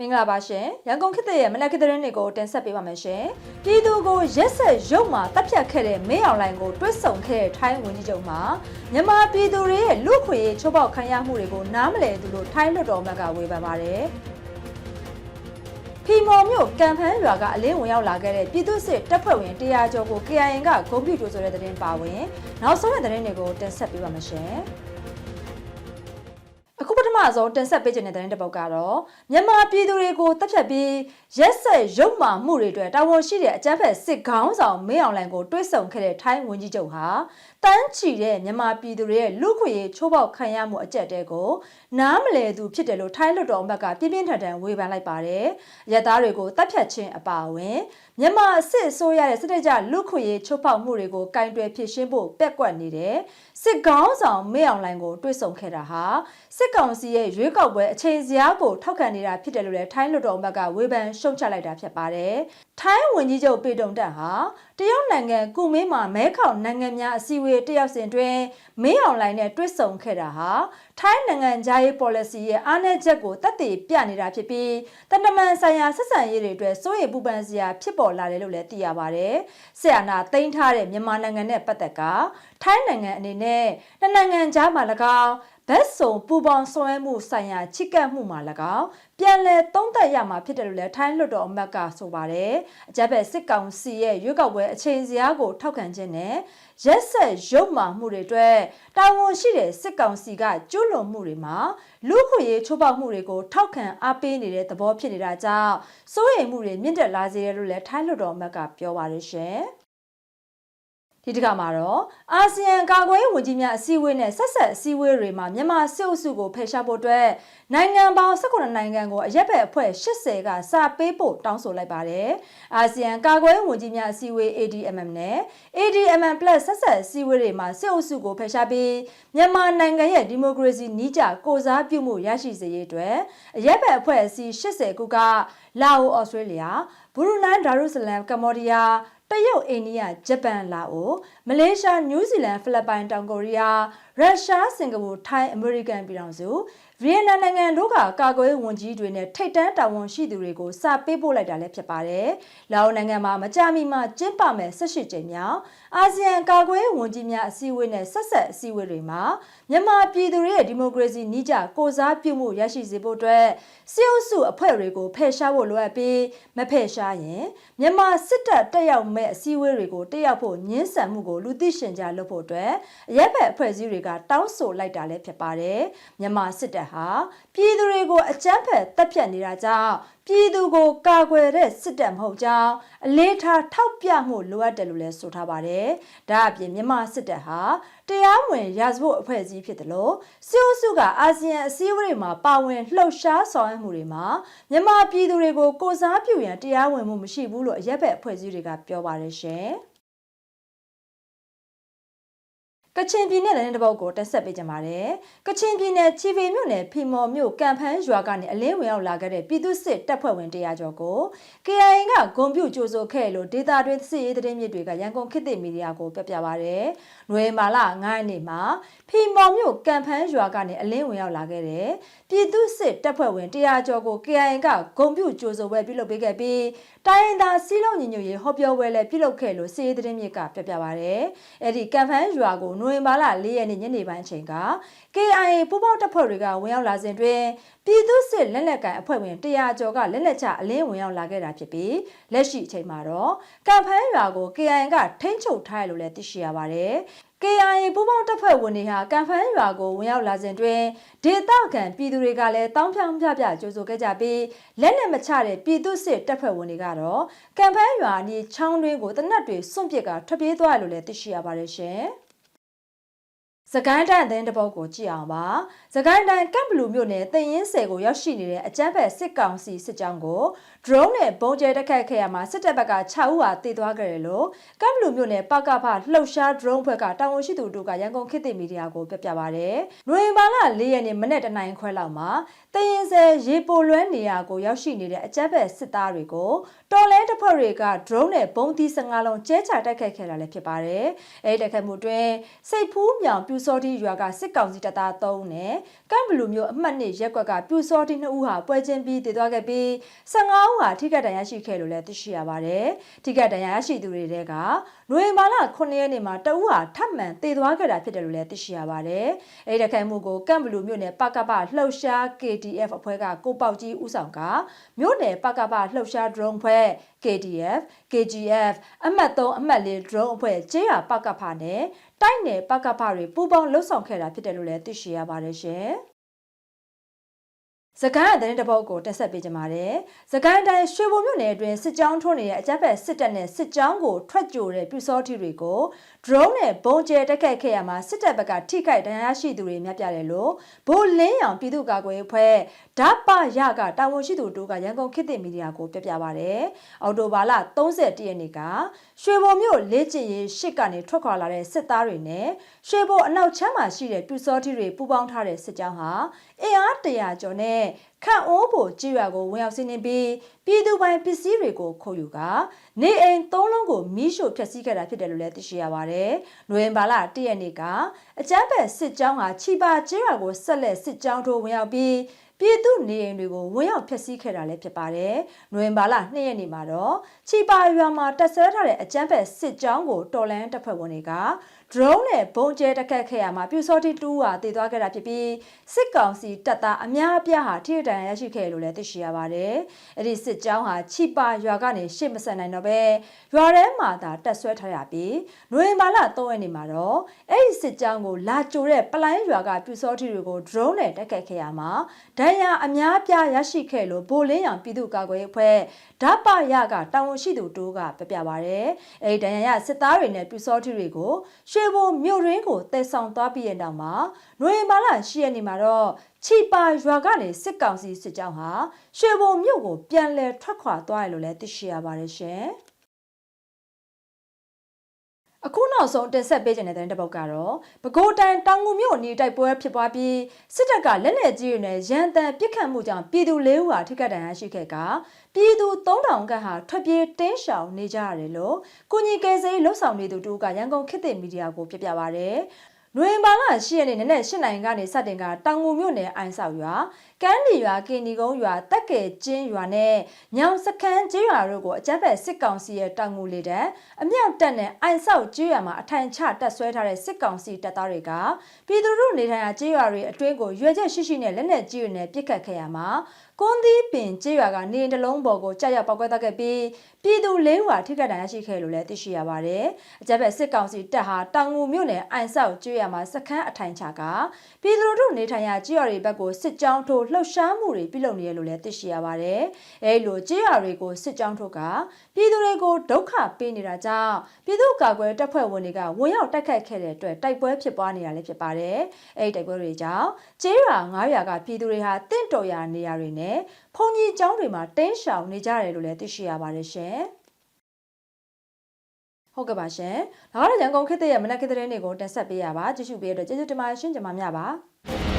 မင်္ဂလာပါရှင်ရန်ကုန်ခေတ်သစ်ရဲ့မနက်ခင်းသတင်းတွေကိုတင်ဆက်ပေးပါမယ်ရှင်ပြည်သူကိုရက်ဆက်ရုပ်မှတပ်ဖြတ်ခဲ့တဲ့မင်းအောင်လှိုင်ကိုတွစ်ဆုံခဲ့တဲ့ထိုင်းဝန်ကြီးချုပ်မှာမြန်မာပြည်သူတွေရဲ့လူခွေချိုးပေါက်ခံရမှုတွေကိုနားမလည်သူလို့ထိုင်းလွှတ်တော်မှကဝေဖန်ပါတယ်ဖီမော်မြို့ကံဖန်းရွာကအလင်းဝင်ရောက်လာခဲ့တဲ့ပြည်သူစစ်တပ်ဖွဲ့ဝင်တရားကျော်ကို KIN ကဂုံပြူကြိုဆိုတဲ့သတင်းပါဝင် နောက်ဆုံးတဲ့သတင်းတွေကိုတင်ဆက်ပေးပါမယ်ရှင်အခုပထ မဆုံးတင်ဆက်ပေးခြင်းတဲ့သတင်းတစ်ပုဒ်ကတော့မြန်မာပြည်သူတွေကိုတပ်ဖြတ်ပြီးရက်ဆက်ရုပ်မာမှုတွေအတွက်တာဝန်ရှိတဲ့အကြမ်းဖက်စစ်ခေါင်းဆောင်မင်းအောင်လှိုင်ကိုတွဲဆုံခဲ့တဲ့ထိုင်းဝန်ကြီးချုပ်ဟာတန်းချီတဲ့မြန်မာပြည်သူတွေရဲ့လူခွေချိုးပေါက်ခံရမှုအကြက်တဲကိုနားမလည်သူဖြစ်တယ်လို့ထိုင်းလွှတ်တော်အမတ်ကပြင်းပြင်းထန်ထန်ဝေဖန်လိုက်ပါတယ်။ရက်သားတွေကိုတပ်ဖြတ်ခြင်းအပါအဝင်မြန်မာအစ်စ်ဆိုးရတဲ့စစ်တပ်ကြလူခွေချိုးပေါက်မှုတွေကိုကင်တွယ်ဖြစ်ရှင်းဖို့ပက်ကွက်နေတဲ့စစ်ခေါင်းဆောင်မင်းအောင်လှိုင်ကိုတွဲဆုံခဲ့တာဟာစစ်ကောင်စီရဲ့ရွေးကောက်ပွဲအချိန်စရာကိုထောက်ခံနေတာဖြစ်တယ်လို့လည်းထိုင်းလွှတ်တော်အမတ်ကဝေဖန်ရှုံချလိုက်တာဖြစ်ပါတယ်။ထိုင်းဝန်ကြီးချုပ်ပေတုံတက်ဟာတရုတ်နိုင်ငံကုမင်းမှာမဲခေါင်နိုင်ငံများအစည်းအဝေးတယောက်စဉ်တွင်မင်းအောင်လှိုင်နဲ့တွဲဆုံခဲ့တာဟာထိုင်းနိုင်ငံသားရေး policy ရဲ့အားနည်းချက်ကိုတက်တည်ပြနေတာဖြစ်ပြီးတန်တမန်ဆိုင်ရာဆက်ဆံရေးတွေအတွက်စိုးရိမ်ပူပန်စရာဖြစ်ပေါ်လာတယ်လို့လည်းသိရပါတယ်။ဆီယနာတိမ့်ထားတဲ့မြန်မာနိုင်ငံနဲ့ပတ်သက်ကထိုင်းနိုင်ငံအနေနဲ့နှစ်နိုင်ငံကြားမှာ၎င်း ဘက်စုံပူပေါင်းဆောင်ရွက်မှုဆိုင်ရာချစ်ကပ်မှုမှာ၎င်းပြန်လည်သုံးသပ်ရမှာဖြစ်တယ်လို့လည်းထိုင်းလွှတ်တော်အမတ်ကဆိုပါတယ်။အကြမ်းဖက်စစ်ကောင်စီရဲ့ရွေးကောက်ပွဲအချိန်စရာကိုထောက်ခံခြင်းနဲ့ရက်ဆက်ရုပ်မာမှုတွေအတွက်တာဝန်ရှိတဲ့စစ်ကောင်စီကကျူးလွန်မှုတွေမှာလူခွေရေးချိုးပေါက်မှုတွေကိုထောက်ခံအားပေးနေတဲ့သဘောဖြစ်နေတာကြောင့်စိုးရိမ်မှုတွေမြင့်တက်လာစေတယ်လို့လည်းထိုင်းလွှတ်တော်အမတ်ကပြောပါတယ်ရှင်။ ဒီတစ်ခါမှာတော့အာဆီယံကာကွယ်ရေးဝန်ကြီးများအစည်းအဝေးနဲ့ဆက်ဆက်အစည်းအဝေးတွေမှာမြန်မာစစ်အုပ်စုကိုဖယ်ရှားဖို့အတွက်နိုင်ငံပေါင်း18နိုင်ငံကိုအရက်ဘက်အဖွဲ့80ကစာပေးဖို့တောင်းဆိုလိုက်ပါတယ်။အာဆီယံကာကွယ်ရေးဝန်ကြီးများအစည်းအဝေး ADMM နဲ့ ADMM+ ဆက်ဆက်အစည်းအဝေးတွေမှာစစ်အုပ်စုကိုဖယ်ရှားပြီးမြန်မာနိုင်ငံရဲ့ဒီမိုကရေစီနီးကျကိုစားပြုမှုရရှိစေရေးအတွက်အရက်ဘက်အဖွဲ့အစည်း80ခုကလာအိုဩစတြေးလျဘရူနိုင်းဒါရုဆလမ်ကမ္ဘောဒီးယား တရုတ်အိန္ဒိယဂျပန်လာအိုမလေးရှားနယူးဇီလန်ဖိလစ်ပိုင်တောင်ကိုရီးယားရုရှားစင်ကာပူထိုင်းအမေရိကန်ပြည်ထောင်စု ဗီယက်နမ်နိုင်ငံတို့ကကာကွယ်ဝန်ကြီးတွေနဲ့ထိတ်တန်းတာဝန်ရှိသူတွေကိုစာပေးပို့လိုက်တာလည်းဖြစ်ပါတယ်။လာအိုနိုင်ငံမှာမကြာမီမှာကျင်းပမယ်၁၈ကြိမ်မြောက်အာဆီယံကာကွယ်ဝန်ကြီးများအစည်းအဝေးနဲ့ဆက်ဆက်အစည်းအဝေးတွေမှာမြန်မာပြည်သူတွေရဲ့ဒီမိုကရေစီနှိကျကိုစားပြုမှုရရှိစေဖို့အတွက်စီအုပ်စုအဖွဲ့တွေကိုဖယ်ရှားဖို့လိုအပ်ပြီးမဖယ်ရှားရင်မြန်မာစစ်တပ်တက်ရောက်မဲ့အစည်းအဝေးတွေကိုတက်ရောက်ဖို့ညှင်းဆန်မှုကိုလူသိရှင်ကြားလုပ်ဖို့အတွက်အရက်ဘက်အဖွဲ့အစည်းတွေကတောင်းဆိုလိုက်တာလည်းဖြစ်ပါတယ်။မြန်မာစစ်တပ်ဟာပြည်သူတွေကိုအကြမ်းဖက်တပ်ဖြတ်နေတာကြောင့်ပြည်သူကိုကာကွယ်တဲ့စစ်တပ်မဟုတ်ကြောင်းအလေးထားထောက်ပြမှုလိုအပ်တယ်လို့လည်းဆိုထားပါတယ်။ဒါအပြင်မြန်မာစစ်တပ်ဟာတရားဝင်ရာဇဝတ်အဖွဲ့အစည်းဖြစ်တယ်လို့စစ်အုပ်စုကအာဆီယံအစည်းအဝေးတွေမှာပါဝင်လှုပ်ရှားဆောင်ရွက်မှုတွေမှာမြန်မာပြည်သူတွေကိုကိုစားပြုရန်တရားဝင်မှုမရှိဘူးလို့အရက်ဘက်အဖွဲ့အစည်းတွေကပြောပါတယ်ရှင်။ ကချင်ပြည်နယ်တဲ့တပုတ်ကိုတက်ဆက်ပေးကြပါတယ်။ကချင်ပြည်နယ်ချီဗီမြို့နယ်ဖီမော်မြို့ကံဖန်းရွာကနေအလင်းဝင်ရောက်လာခဲ့တဲ့ပြည်သူစစ်တပ်ဖွဲ့ဝင်တရားကျော်ကို KIA ကဂုံပြုတ်ကြိုးဆိုခဲ့လို့ဒေတာတွင်းစစ်ရေးသတင်းမြစ်တွေကရန်ကုန်ခေတ်သစ်မီဒီယာကိုပြပြပါရတယ်။နွေမာလာ9ရက်နေ့မှာဖီမော်မြို့ကံဖန်းရွာကနေအလင်းဝင်ရောက်လာခဲ့တဲ့ပြည်သူစစ်တပ်ဖွဲ့ဝင်တရားကျော်ကို KIA ကဂုံပြုတ်ကြိုးဆိုပွဲပြုလုပ်ပေးခဲ့ပြီးတိုင်းရင်းသားစီးလုံးညီညွတ်ရေးဟောပြောပွဲလည်းပြုလုပ်ခဲ့လို့စစ်ရေးသတင်းမြစ်ကပြပြပါရတယ်။အဲ့ဒီကံဖန်းရွာကိုနိုဝင်ဘာလ၄ရက်နေ့ညနေပိုင်းအချိန်က KIA ပူးပေါင်းတပ်ဖွဲ့တွေကဝင်ရောက်လာစဉ်တွင်ပြည်သူစစ်လက်လက်ကန်အဖွဲ့ဝင်100ကျော်ကလက်လက်ချအလင်းဝင်ရောက်လာခဲ့တာဖြစ်ပြီးလက်ရှိအချိန်မှာတော့ကံဖန်းရွာကို KIA ကထိန်းချုပ်ထားရလို့လည်းသိရှိရပါတယ်။ KIA ပူးပေါင်းတပ်ဖွဲ့ဝင်တွေဟာကံဖန်းရွာကိုဝင်ရောက်လာစဉ်တွင်ဒေသခံပြည်သူတွေကလည်းတောင်းဖြောင်းပြပြကြိုးဆိုခဲ့ကြပြီးလက်နက်မချတဲ့ပြည်သူစစ်တပ်ဖွဲ့ဝင်တွေကတော့ကံဖန်းရွာအနီးချောင်းတွင်းကိုတနက်တွေစွန့်ပစ်ကထွက်ပြေးသွားရလို့လည်းသိရှိရပါတယ်ရှင်။ စကိုင်းတိုင်းအသင်းတပုတ်ကိုကြည့်အောင်ပါစကိုင်းတိုင်းကပ်ဘလူမြို့နယ်တင်ရင်ဆယ်ကိုရောက်ရှိနေတဲ့အကြမ်းဖက်စစ်ကောင်စီစစ်ကြောင်းကို drone drone နဲ့ပုံကျဲတက်ခတ်ခဲ့ရမှာစစ်တပ်ဘက်က6ဦးဟာတည်သွားခဲ့တယ်လို့ကမ်ဘလူမြို့နယ်ပကဖလှုပ်ရှား drone ဘက်ကတာဝန်ရှိသူတို့ကရန်ကုန်ခေတ်သစ်မီဒီယာကိုပြပြပါဗျ။နိုဝင်ဘာလ၄ရက်နေ့မနေ့တနိုင်ခွဲလောက်မှာတရင်စဲရေပိုလွဲနေရာကိုရောက်ရှိနေတဲ့အကြမ်းဖက်စစ်သားတွေကိုတော်လဲတပ်ဖွဲ့တွေက drone နဲ့ပုံသီး15လုံးကျဲချတိုက်ခတ်ခဲ့တာလည်းဖြစ်ပါတယ်။အဲဒီတိုက်ခတ်မှုတွင်စိတ်ဖူးမြောင်ပြူစောတိရွာကစစ်ကောင်စီတပ်သား3နဲ့ကမ်ဘလူမျိုးအမှတ်2ရက်ကွက်ကပြူစောတိ2ဦးဟာပွဲချင်းပြီးတည်သွားခဲ့ပြီး15ဦးဟာထိခိုက်ဒဏ်ရာရှိခဲ့လို့လည်းသိရှိရပါတယ်။ထိခိုက်ဒဏ်ရာရှိသူတွေတဲကနိုဝင်ဘာလ9ရက်နေ့မှာတဦးဟာထပ်မံတည်သွားခဲ့တာဖြစ်တယ်လို့လည်းသိရှိရပါတယ်။အဲဒီတိုက်ခိုက်မှုကိုကမ်ဘလူမျိုးနယ်ပကပလှုပ်ရှား KDF အဖွဲ့ကကိုပေါက်ကြီးဦးဆောင်ကမြို့နယ်ပကပလှုပ်ရှား drone ဖွဲ့ KDF KGF အမှတ်3အမှတ်4 drone အဖွဲ့ကျေးရပကဖနဲ့ တိုက်နယ်ပကဖတွေပူးပေါင်းလှုပ်ဆောင်ခဲ့တာဖြစ်တယ်လို့လည်းသိရှိရပါတယ်ရှင်။စကိုင်းတဲ့တဲ့ပုတ်ကိုတက်ဆက်ပေးကြပါတယ်။စကိုင်းတိုင်းရွှေဘုံမြို့နယ်အတွင်းစစ်ကြောင်းထိုးနေတဲ့အကြမ်းဖက်စစ်တပ်နဲ့စစ်ကြောင်းကိုထွက်ကြိုတဲ့ပြူစောထီတွေကို drone နဲ့ဘုံကျဲတက်ခတ်ခဲ့ရမှာစစ်တပ်ဘက်ကထိခိုက်ဒဏ်ရာရှိသူတွေများပြတယ်လို့ဗိုလ်လင်းရောင်ပြည်သူ့ကာကွယ်ရေးအဖွဲ့ ဓာပရကတာဝန်ရှိသူတို့ကရန်ကုန်ခေတ်သစ်မီဒီယာကိုပြပြပါတယ်။အော်တိုဘာလ31ရက်နေ့ကရွှေဘုံမြို့လေးကျင်ရေးရှစ်ကနေထွက်ခွာလာတဲ့စစ်သားတွေနဲ့ရွှေဘုံအနောက်ချမ်းမှာရှိတဲ့ပြူစောထီတွေပူးပေါင်းထားတဲ့စစ်ကြောင်းဟာအင်အား100ကျော်နဲ့ခန့်အိုးဖို့ကြေးရွာကိုဝင်ရောက်စီးနင်းပြီးပြည်သူပိုင်ပစ္စည်းတွေကိုခုတ်ယူကနေအိမ်သုံးလုံးကိုမီးရှို့ဖျက်ဆီးခဲ့တာဖြစ်တယ်လို့လည်းသိရှိရပါတယ်။နိုဝင်ဘာလ၁ရက်နေ့ကအကြမ်းဖက်စစ်ကြောင်းဟာချီပါကြေးရွာကိုဆက်လက်စစ်ကြောင်းထိုးဝင်ရောက်ပြီးပြည်သူနေအိမ်တွေကိုဝင်ရောက်ဖျက်ဆီးခဲ့တာလည်းဖြစ်ပါတယ်။နိုဝင်ဘာလ2ရက်နေ့မှာတော့ချီပါရွာမှာတက်ဆွဲထားတဲ့အကြမ်းဖက်စစ်ကြောင်းကိုတော်လန်တပ်ဖွဲ့ဝင်တွေက drone နဲ့ဘုံကျဲတက်ခတ်ခဲ့ရမှာပြူစောတိတူးဟာတည်သွားခဲ့တာဖြစ်ပြီးစစ်ကောင်စီတပ်သားအများအပြားဟာထိထန်ရရှိခဲ့လို့လည်းသိရှိရပါတယ်။အဲ့ဒီစစ်ကြောင်းဟာချီပါရွာကနေရှေ့မဆက်နိုင်တော့ပဲရွာထဲမှာသာတက်ဆွဲထားရပြီးနိုဝင်ဘာလ3ရက်နေ့မှာတော့အဲ့ဒီစစ်ကြောင်းကိုလာကြိုတဲ့ပလိုင်းရွာကပြူစောတိတွေကို drone နဲ့တက်ခတ်ခဲ့ရမှာဒဏ်ရာအများအပြားရရှိခဲ့လို့ဗိုလ်လင်းရောင်ပြည်သူ့ကာကွယ်ရေးအဖွဲ့ဓာပရကတာဝန်ရှိသူတိုးကပြပြပါရယ်အဲ့ဒီဒဏ်ရာရစစ်သားတွေနဲ့ပြူစောတိတွေကိုရွှေဘိုမြို့ရင်းကိုတည်ဆောင်သွားပြီးတဲ့နောက်မှာနိုဝင်ဘာလ10ရက်နေ့မှာတော့ချီပါရွာကနေစစ်ကောင်စီစစ်ကြောင်းဟာရွှေဘုံမြို့ကိုပြန်လည်ထွက်ခွာသွားတယ်လို့လည်းသိရှိရပါတယ်ရှင်။ အခုနောက်ဆုံးတင်ဆက်ပေးခြင်းတဲ့တဲ့တစ်ပုတ်ကတော့ပဲခူးတိုင်းတောင်ငူမြို့အနီးတိုက်ပွဲဖြစ်ပွားပြီးစစ်တပ်ကလက်နက်ကြီးတွေနဲ့ရန်တမ်းပစ်ခတ်မှုကြောင့်ပြည်သူ၄ဦးဟာထိခိုက်ဒဏ်ရာရှိခဲ့ကပြည်သူ3000ခန့်ဟာထွက်ပြေးတင်းရှောင်နေကြရတယ်လို့ကုညီကယ်ဆယ်ရေးလှုပ်ဆောင်နေသူတို့ကရန်ကုန်ခေတ်သစ်မီဒီယာကိုပြပြပါရယ်နိုဝင်ဘာလ10ရက်နေ့နနက်8နိုင်ကနေစတင်ကတောင်ငူမြို့နယ်အိုင်ဆောက်ရွာ ကန်းဒီရွာကင်ဒီကုန်းရွာတက်ကဲကျင်းရွာနဲ့ညောင်စခန်းကျေးရွာတို့ကိုအကြမ်းဖက်စစ်ကောင်စီရဲ့တောင်ငူလေတဲ့အမြောက်တပ်နဲ့အိုင်ဆောက်ကျေးရွာမှာအထိုင်ချတပ်ဆွဲထားတဲ့စစ်ကောင်စီတပ်သားတွေကပြည်သူတို့နေထိုင်ရာကျေးရွာတွေအတွင်းကိုရွေချက်ရှိရှိနဲ့လက်နက်ကြီးတွေနဲ့ပစ်ခတ်ခဲ့ရမှာကွန်သီးပင်ကျေးရွာကနေတလုံးပေါ်ကိုကြာရောက်ပောက်ကွဲသွားခဲ့ပြီးပြည်သူလေးဦးဟာထိခိုက်ဒဏ်ရာရှိခဲ့လို့လည်းသိရှိရပါတယ်။အကြမ်းဖက်စစ်ကောင်စီတပ်ဟာတောင်ငူမြို့နယ်အိုင်ဆောက်ကျေးရွာမှာစခန်းအထိုင်ချကပြည်သူတို့နေထိုင်ရာကျေးရွာတွေဘက်ကိုစစ်ကြောင်းထိုးလှုပ်ရှားမှုတွေပြုလုပ်နေရလို့လည်းသိရှိရပါတယ်။အဲလိုကြေးရွာတွေကိုစစ်ကြောင်းထုတ်ကပြည်သူတွေကိုဒုက္ခပေးနေတာကြောင့်ပြည်သူ့ကာကွယ်တပ်ဖွဲ့ဝင်တွေကဝင်ရောက်တိုက်ခတ်ခဲ့တဲ့အတွက်တိုက်ပွဲဖြစ်ပွားနေတာလည်းဖြစ်ပါတယ်။အဲဒီတိုက်ပွဲတွေကြောင့်ကြေးရွာ9ရွာကပြည်သူတွေဟာတင့်တော်ရာနေရာတွေနဲ့ဖုန်ကြီးကျောင်းတွေမှာတင်းရှောင်နေကြတယ်လို့လည်းသိရှိရပါတယ်ရှင်။ဟုတ်ကဲ့ပါရှင်။ဒါကတော့ရန်ကုန်ခေတ်ရဲ့မနက်ခေတ်တဲ့နေ့ကိုတင်ဆက်ပေးရပါကြည့်ရှုပေးရတဲ့ကျေးဇူးတင်ပါတယ်ရှင်ကျွန်မများပါ။